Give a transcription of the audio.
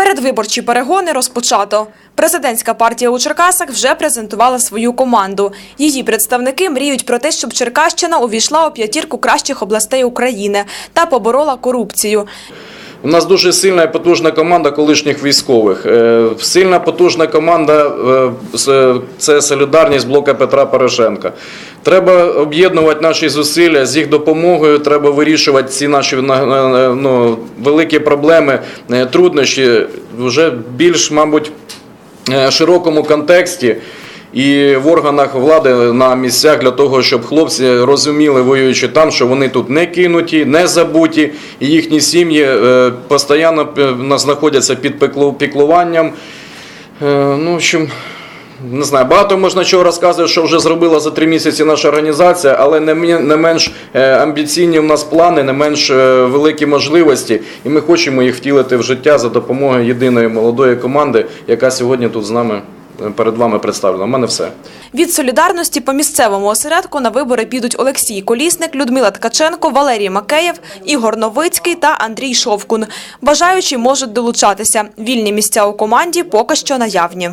Передвиборчі перегони розпочато. Президентська партія у Черкасах вже презентувала свою команду. Її представники мріють про те, щоб Черкащина увійшла у п'ятірку кращих областей України та поборола корупцію. У нас дуже сильна і потужна команда колишніх військових. Е, Сильна потужна команда е, це солідарність блока Петра Порошенка. Треба об'єднувати наші зусилля з їх допомогою. Треба вирішувати ці наші на- на- ну, великі проблеми, е, труднощі вже більш, мабуть, е, широкому контексті. І в органах влади на місцях для того, щоб хлопці розуміли, воюючи там, що вони тут не кинуті, не забуті, і їхні сім'ї е, постійно е, знаходяться під піклу- піклуванням. Е, Ну, в общем, не знаю, багато можна чого розказувати, що вже зробила за три місяці наша організація, але не, менш амбіційні в нас плани, не менш великі можливості, і ми хочемо їх втілити в життя за допомогою єдиної молодої команди, яка сьогодні тут з нами перед вами представлено. У мене все. Від солідарності по місцевому осередку на вибори підуть Олексій Колісник, Людмила Ткаченко, Валерій Макеєв, Ігор Новицький та Андрій Шовкун. Бажаючі можуть долучатися. Вільні місця у команді поки що наявні.